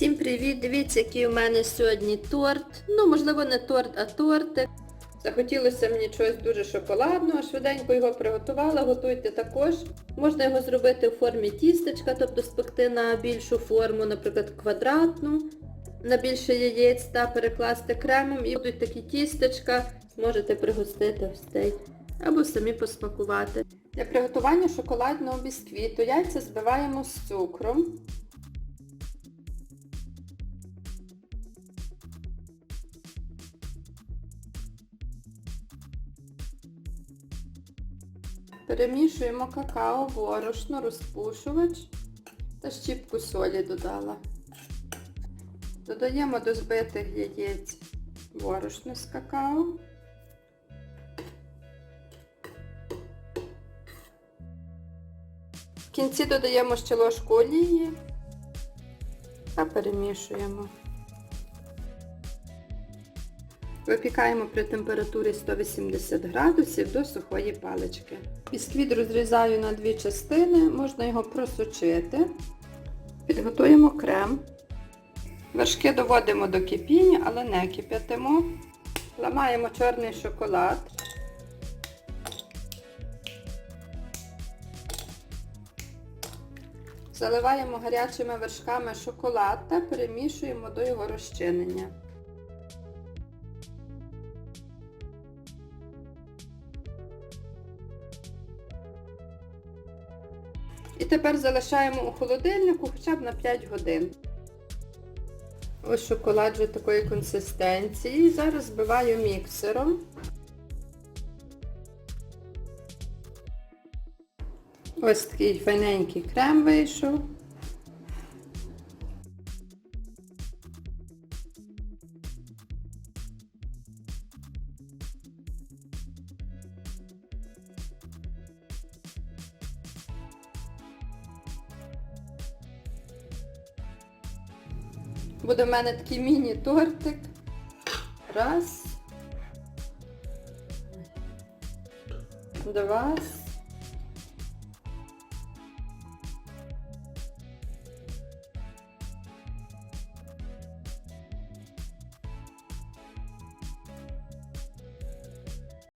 Всім привіт! Дивіться, який у мене сьогодні торт. Ну, можливо, не торт, а тортик. Захотілося мені чогось дуже шоколадного, швиденько його приготувала, готуйте також. Можна його зробити у формі тістечка, тобто спекти на більшу форму, наприклад, квадратну, на більше яєць та перекласти кремом і будуть такі тістечка, зможете пригостити гостей або самі посмакувати. Для приготування шоколадного бісквіту яйця збиваємо з цукром. Перемішуємо какао, борошно, розпушувач та щіпку солі додала. Додаємо до збитих яєць борошно з какао. В кінці додаємо ще ложку олії та перемішуємо. Випікаємо при температурі 180 градусів до сухої палички. Бісквіт розрізаю на дві частини, можна його просочити. Підготуємо крем. Вершки доводимо до кипіння, але не кип'ятимо. Ламаємо чорний шоколад. Заливаємо гарячими вершками шоколад та перемішуємо до його розчинення. І тепер залишаємо у холодильнику хоча б на 5 годин. Ось шоколад вже такої консистенції. Зараз збиваю міксером. Ось такий файненький крем вийшов. Буде в мене такий міні-тортик. Раз. Два.